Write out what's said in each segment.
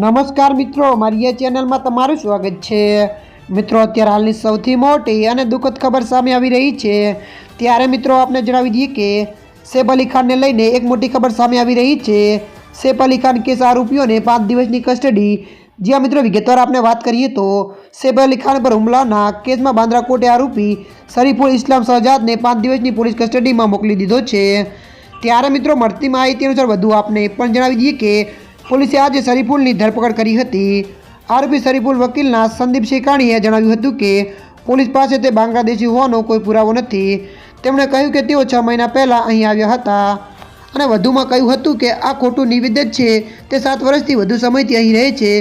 નમસ્કાર મિત્રો, મારી એ ચેનલમાં તમારું સ્વાગત છે. મિત્રો, અત્યારે હાલની સૌથી મોટી અને દુઃખદ ખબર સામે આવી રહી છે. ત્યારે મિત્રો, આપને જણાવી દઈએ કે સેફ અલી ખાનને લઈને એક મોટી ખબર સામે આવી રહી છે. સેફ અલી ખાન કેસ આરોપીઓને પાંચ દિવસની કસ્ટડી. જ્યાં મિત્રો, વિગતવાર આપણે વાત કરીએ તો સેફ અલી ખાન પર હુમલાના કેસમાં બાંદ્રા કોર્ટે આરોપી શરીફુલ ઇસ્લામ સહજાદને પાંચ દિવસની પોલીસ કસ્ટડીમાં મોકલી દીધો છે. ત્યારે મિત્રો, મળતી માહિતી અનુસાર વધુ આપને પણ જણાવી દઈએ કે પોલીસે આજે શરીફુલની ધરપકડ કરી હતી. આરોપી શરીફુલ વકીલના સંદીપ શેખાણીએ જણાવ્યું હતું કે, પોલીસ પાસે તે બાંગ્લાદેશી હોવાનો કોઈ પુરાવો નથી. તેમણે કહ્યું કે તેઓ છ મહિના પહેલાં અહીં આવ્યા હતા અને વધુમાં કહ્યું હતું કે, આ ખોટું નિવેદન છે, તે સાત વર્ષથી વધુ સમયથી અહીં રહે છે.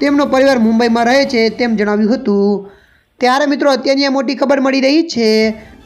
તેમનો પરિવાર મુંબઈમાં રહે છે તેમ જણાવ્યું હતું. ત્યારે મિત્રો, અત્યારની મોટી ખબર મળી રહી છે